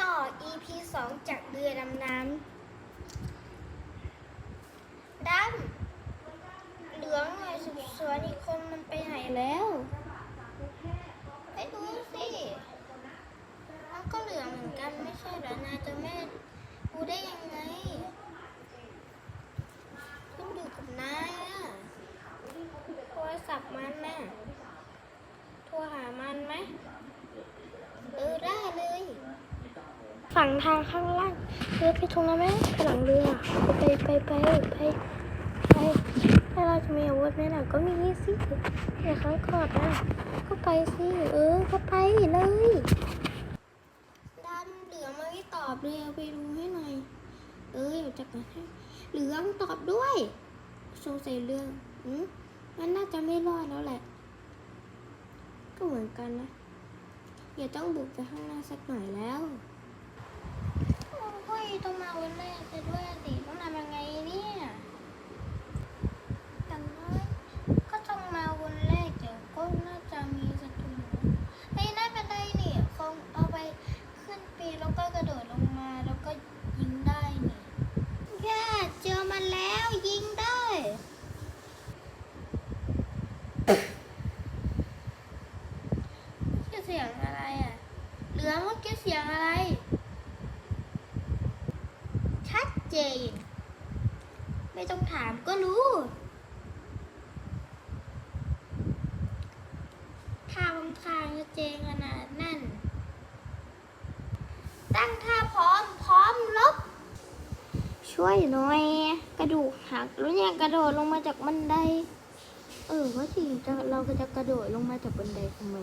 ต่อ EP 2 จากเรือดำน้ำดำเหลืองหน่อยสืบสวนอีกคนมันไปไหนแล้ว ไปดูสิมันก็เหลืองเหมือนกันไม่ใช่เหรอนายจะไม่รู้ได้ยังไงขึ้นอยู่กับนายอะโทรศัพท์มันน่ะโทรหามันไหมเออได้เลย ฝั่งทางข้างล่างเรือไปตรงนั้นไหมไปหลังเรือ ไปไปไปไปไปถ้าเราจะมีอาวุธไหมล่ะก็มีสิอย่าเขากอดนะก็ไปสิเออก็ไปเลยดันเหลืองมาไม่ตอบเลยเอาไปดูให้หน่อย เออจัดกาให้เหลืองตอบด้วยสงสัยเรื่องอืมมันน่าจะไม่รอดแล้วแหละ ก็เหมือนกันนะอย่าต้องบุกไปข้างหน้าสักหน่อยแล้ว โอ้ยต้องมาวั นแรกจะด้วยสิต้องทำยังไงเนี่ยอย่น้อยก็ต้องมาวันแรกเดี๋ยวก็น่าจะมีศัตรูเฮ้ยน่าเป็นไรนี่ยคงเอาไปขึ้นปีแล้วก็กระโดดลงมาแล้วก็ยิงได้เนี่แย่เจอมันแล้วยิงได้เมื่อบเสียงอะไรอะเหลือเมื่อกี้เสียงอะไร เจน ไม่ต้องถามก็รู้ ท่าบางทางเจนขนาดนั้นตั้งท่าพร้อมพร้อมลบ ช่วยหน่อย กระดูกหักแล้วเนี่ยกระโดดลงมาจากบันได เออว่าจริงจะเราก็จะกระโดดลงมาจากบันไดทำไม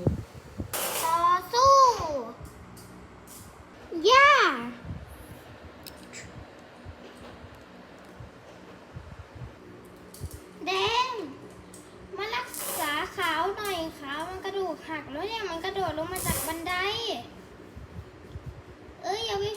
แดง มารักษาขาวหน่อยขาวมันกระดูกหักแล้วเนี่ยมันกระโดดลงมาจากบันได เอ้ยอย่าวิ่